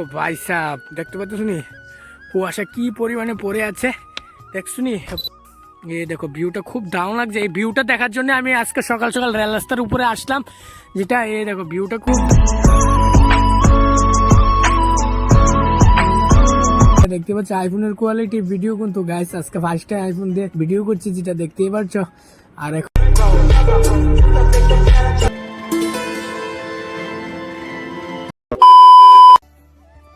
ও ভাই সাহ দেখতে পাচ্ছ শুনি? কুয়াশা কি পরিমাণে পড়ে আছে? দেখ শুনি এই দেখো ভিউটা খুব দারুণ লাগছে। এই ভিউটা দেখার জন্য আমি আজকে সকাল সকাল রেল রাস্তার উপরে আসলাম। যেটা এই দেখো ভিউটা খুব দেখতে পাচ্ছ আইফোনের কোয়ালিটি ভিডিও কিন্তু গাইস আজকে ফার্স্ট টাইম আইফোন দিয়ে ভিডিও করছি, যেটা দেখতেই পাচ্ছ আর এখন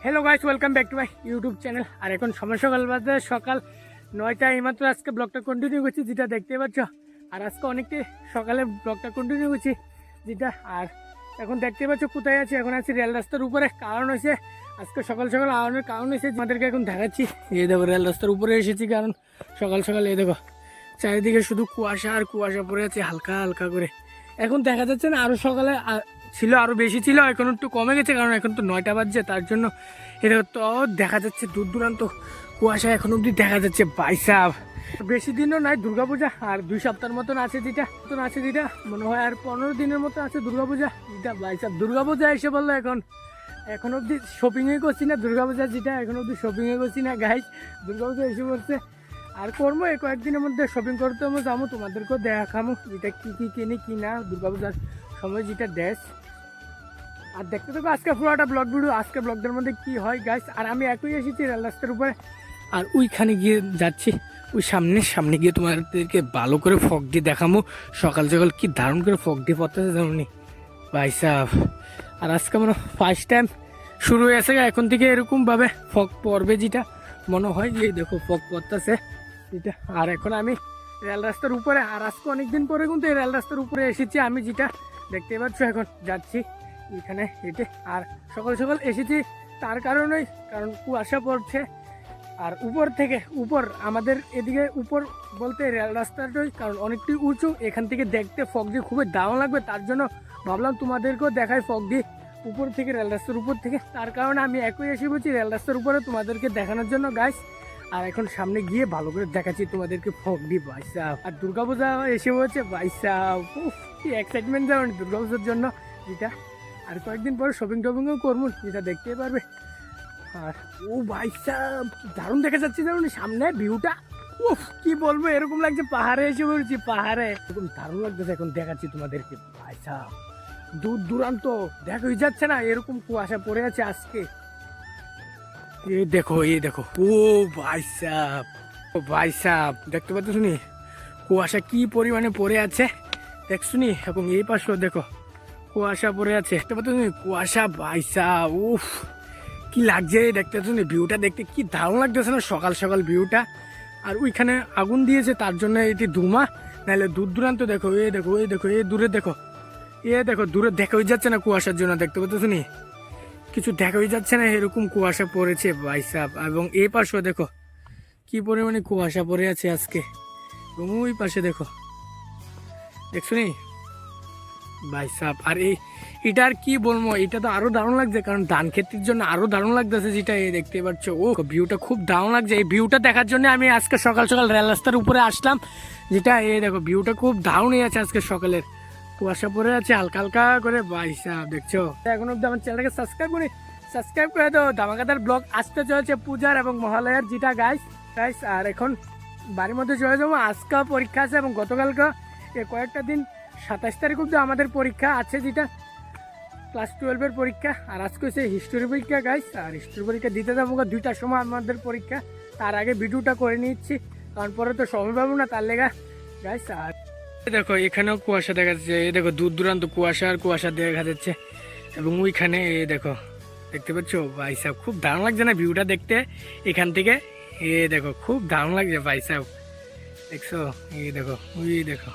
hello guys welcome back to my YouTube channel আর এখন সময় সকাল বাজে সকাল নয়টা এইমাত্র আজকে ব্লগটা কন্টিনিউ করছি, যেটা দেখতে পাচ্ছ। আর আজকে অনেকটাই সকালে ব্লগটা কন্টিনিউ করছি, যেটা আর এখন দেখতে পাচ্ছ কোথায় আছি। এখন আছি রেল রাস্তার উপরে, কারণ হয়েছে আজকে সকাল সকাল আওয়ানোর কারণ হয়েছে আমাদেরকে এখন দেখাচ্ছি। এই দেখো রেল রাস্তার উপরে এসেছি, কারণ সকাল সকাল এই দেখো, চারিদিকে শুধু কুয়াশা আর কুয়াশা পড়ে আছে, হালকা হালকা করে। এখন দেখা যাচ্ছে না আরও সকালে ছিল আরও বেশি ছিল, এখন একটু কমে গেছে, কারণ এখন তো নয়টা বাজছে, তার জন্য এটা তো দেখা যাচ্ছে দূর দূরান্ত, কুয়াশা এখন অবধি দেখা যাচ্ছে বাইসাব বেশি দিনও নাই দুর্গাপূজা, আর দুই সপ্তাহের মতন আছে যেটা, মতন আছে যেটা, মনে হয় আর পনেরো দিনের মতো আছে দুর্গাপূজা, যেটা বাইসাব দুর্গাপূজা এসে বলল এখন। এখন অবধি শপিংয়ে করছি না, দুর্গাপূজা যেটা, এখন অবধি শপিংয়ে করছি না গাইজ দুর্গাপূজা এসে বলছে। আর করব এই কয়েকদিনের মধ্যে শপিং করতে যাব, তোমাদেরকেও দেখামো যেটা কী কী, কিনি, কি না, দুর্গাপূজার সময় যেটা ড্রেস আর দেখতে থাকো আজকে পুরোটা ব্লগ ভিডিও আজকে ব্লগটার মধ্যে কি হয় গাইস আর আমি একই এসেছি রেল রাস্তার উপরে। আর ওইখানে গিয়ে যাচ্ছি। ওই সামনে সামনে গিয়ে তোমাদেরকে ভালো করে ফগ দিয়ে দেখামো। সকাল সকাল কি দারুণ করে ফগ দিয়ে পড়তেছে তেমনি ভাই সাহ আর আজকে মনে ফার্স্ট টাইম শুরু হয়েছে গা, এখন থেকে এরকমভাবে ফগ পড়বে যেটা মনে হয় যে দেখো ফগ পড়তেছে যেটা। আর এখন আমি রেল রাস্তার উপরে আর আজকে অনেকদিন পরে কিন্তু এই রেল রাস্তার উপরে এসেছি আমি যেটা। দেখতে পাচ্ছ এখন যাচ্ছি। এখানে হেঁটে আর সকাল সকাল এসেছি তার কারণেই, কারণ কুয়াশা পড়ছে। আর উপর থেকে, উপর, আমাদের এদিকে উপর বলতে রেল রাস্তাটাই, কারণ অনেকটাই উঁচু। এখান থেকে দেখতে ফগ দিয়ে খুবই দাম লাগবে। তার জন্য ভাবলাম তোমাদেরকেও দেখায় ফগ দিয়ে উপর থেকে, রেল রাস্তার উপর থেকে। তার কারণে আমি একই এসে বলছি রেল রাস্তার উপরে তোমাদেরকে দেখানোর জন্য গাইস আর এখন সামনে গিয়ে ভালো করে দেখাচ্ছি তোমাদেরকে ফগ দিয়ে বাইসা আর দুর্গাপূজা এসে বলছে বাইসা উফ, কি এক্সাইটমেন্ট যেমন দুর্গাপূজার জন্য। যেটা আর কয়েকদিন পরে শপিং টপিংও করব যেটা দেখতে পারবে। আর, ও সাহেব দারুণ দেখা যাচ্ছে যেমন সামনে ভিউটা উফ, কি বলব, এরকম লাগছে পাহাড়ে এসে বলছি, পাহাড়ে। এরকম দারুণ লাগতেছে এখন দেখাচ্ছি তোমাদেরকে সাহেব দূর দূরান্ত, দেখোই যাচ্ছে না, এরকম কুয়াশা পড়ে আছে আজকে। এ দেখো এ দেখো, ও ভাই সাহেব ও ভাই সাহেব দেখতে পাচ্ছ শুনি কুয়াশা কি পরিমাণে পড়ে আছে দেখ শুনি এবং এই পাশেও দেখো কুয়াশা পড়ে আছে। দেখতে তুমি কুয়াশা বাইসা, উফ, কি লাগছে দেখতে শুনি ভিউটা দেখতে কি দারুণ লাগতেছে না সকাল সকাল ভিউটা। আর ওইখানে আগুন দিয়েছে, তার জন্য এটি ধুমা। নাহলে দূর দূরান্ত দেখো, এ দেখো এই দেখো, এ দূরে দেখো। এ দেখো, দূরে দেখাই যাচ্ছে না কুয়াশার জন্য, দেখতে পাচ্ছ শুনি কিছু দেখাই যাচ্ছে না, এরকম কুয়াশা পড়েছে বাইসাপ এবং এই পাশেও দেখো, কি পরিমাণে কুয়াশা পড়ে আছে আজকে। এবং ওই পাশে দেখো, দেখছ নি? ভাই সাপ আর এই, এটা আর কি বলব, এটা তো আরও দারুণ লাগছে, কারণ ধান ক্ষেতের জন্য আরও দারুণ লাগতেছে যেটা দেখতে পাচ্ছ। ও ভিউটা খুব দারুণ লাগছে। এই ভিউটা দেখার জন্য আমি আজকে সকাল সকাল রেল রাস্তার উপরে আসলাম। যেটা এই দেখো ভিউটা খুব দারুণই আছে আজকে সকালের। কুয়াশা পড়ে আছে, হালকা হালকা করে। ভাই সাপ দেখছ? এখন অব্দি আমার চ্যানেলটাকে সাবস্ক্রাইব করি সাবস্ক্রাইব করে দাও। ধামাকাদার ব্লগ আসতে চলেছে পূজার এবং মহালয়ার যেটা গাইস গাইস আর এখন বাড়ির মধ্যে চলে যাব। আজকে পরীক্ষা আছে এবং গতকালকে কয়েকটা দিন সাতাশ তারিখ অব্দি আমাদের পরীক্ষা আছে যেটা ক্লাস টুয়েলভের পরীক্ষা, আর আজকে হচ্ছে হিস্টোরি পরীক্ষা গাইস আর হিস্টোরি পরীক্ষা দিতে যাব দুইটার সময় আমাদের পরীক্ষা, তার আগে ভিডিওটা করে নিচ্ছি কারণ পরে তো সময় পাবো না তার লেগা গাইস আর দেখো, এখানেও কুয়াশা দেখা যাচ্ছে, এই দেখো দূর দূরান্ত কুয়াশা আর কুয়াশা দেখা যাচ্ছে, এবং ওইখানে এই দেখো, দেখতে পাচ্ছ? ভাই সাহেব, খুব দারুণ লাগছে না ভিউটা দেখতে, এখান থেকে? এ দেখো, খুব দারুণ লাগছে ভাই সাহেব, দেখছ? এই দেখো, ওই দেখো।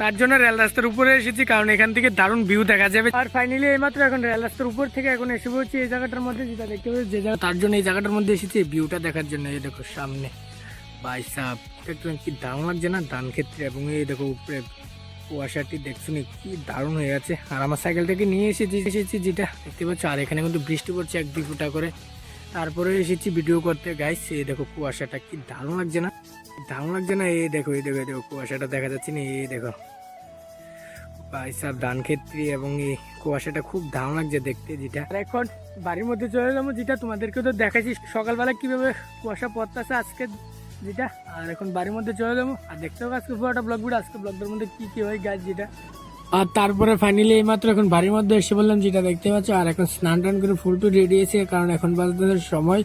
তার জন্য রেল রাস্তার উপরে এসেছি, কারণ এখান থেকে দারুণ ভিউ দেখা যাবে। আর ফাইনালি এইমাত্র এখন রেল রাস্তার উপর থেকে এখন এসে পড়ছি এই জায়গাটার মধ্যে, যেটা দেখতে পাচ্ছি, যে জায়গা তার জন্য এই জায়গাটার মধ্যে এসেছি ভিউটা দেখার জন্য। এই দেখো সামনে। ভাই সাহেব একটু কি দারুণ লাগছে না, ধান ক্ষেত্রে। এবং এই দেখো উপরে কুয়াশাটি, দেখছ নি, কি দারুণ হয়ে আছে। আর আমার সাইকেলটাকে নিয়ে এসেছি এসেছি যেটা, দেখতে পাচ্ছ? আর এখানে কিন্তু বৃষ্টি পড়ছে এক দুই ফুটা করে। তারপরে এসেছি ভিডিও করতে। গাইস এই দেখো কুয়াশাটা কি দারুণ লাগছে না? দারুণ লাগছে না? এই দেখো এই দেখো দেখো, কুয়াশাটা দেখা যাচ্ছে না, এই দেখো। ভাই ধান ক্ষেত্রে এবং এই কুয়াশাটা খুব দারুণ লাগছে দেখতে যেটা। আর এখন বাড়ির মধ্যে চলে যাব যেটা তোমাদেরকে তো দেখাচ্ছি, সকালবেলা কীভাবে কুয়াশা পড়তেছে আজকে যেটা। আর এখন বাড়ির মধ্যে চলে যাব আর দেখতে হবে আজকে পুরোটা ব্লগ ভিডিও আজকে ব্লগটার মধ্যে কি কি হয় গাছ যেটা। আর তারপরে ফাইনালি এই মাত্র এখন বাড়ির মধ্যে এসে বললাম, যেটা দেখতে পাচ্ছ, আর এখন স্নান টান করে ফুল টু রেডি আছে, কারণ এখন বাজতে সময়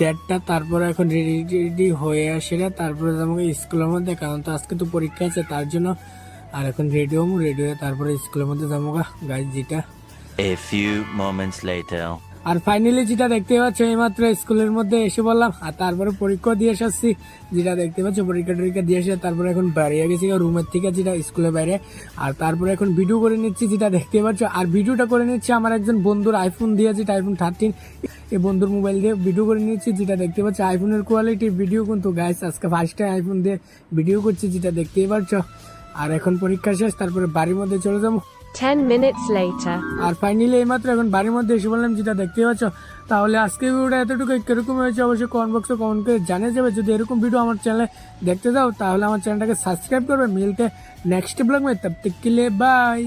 দেড়টা, তারপরে এখন রেডি রেডি হয়ে আসে না তারপরে আমাকে স্কুলের মধ্যে, কারণ তো আজকে তো পরীক্ষা আছে, তার জন্য আর এখন রেডি হব রেডি হয়ে তারপরে স্কুলের মধ্যে যাব গাছ যেটা A few moments later. আর ফাইনালি যেটা দেখতে পাচ্ছ, এইমাত্র স্কুলের মধ্যে এসে বললাম আর তারপরে পরীক্ষা দিয়ে এসেছি যেটা দেখতে পাচ্ছ, পরীক্ষা টরীক্ষা দিয়ে এসে তারপরে এখন বেরিয়ে গেছি রুমের থেকে যেটা স্কুলে বাইরে। আর তারপরে এখন ভিডিও করে নিচ্ছি, যেটা দেখতে পাচ্ছ। আর ভিডিওটা করে নিচ্ছি আমার একজন বন্ধুর আইফোন দিয়ে যেটা আইফোন থার্টিন এই বন্ধুর মোবাইল দিয়ে ভিডিও করে নিচ্ছি, যেটা দেখতে পাচ্ছ। আইফোনের কোয়ালিটি ভিডিও কিন্তু গাইস আজকে ফার্স্ট টাইম আইফোন দিয়ে ভিডিও করছি, যেটা দেখতেই পাচ্ছ। আর এখন পরীক্ষা শেষ, তারপরে বাড়ির মধ্যে চলে যাব। 10 minutes later. আর ফাইনালি এইমাত্র এখন বাড়ির মধ্যে এসে বললাম যেটা দেখতে পাচ্ছ? তাহলে আজকে ভিডিওটা এতটুকু কীরকম হয়েছে অবশ্যই কমেন্ট বক্সে কমেন্ট করে জানিয়ে যাবে। যদি এরকম ভিডিও আমার চ্যানেলে দেখতে চাও, তাহলে আমার চ্যানেলটাকে সাবস্ক্রাইব করবে। মিলতে নেক্সট ব্লগ মে তব তক কে লিয়ে বাই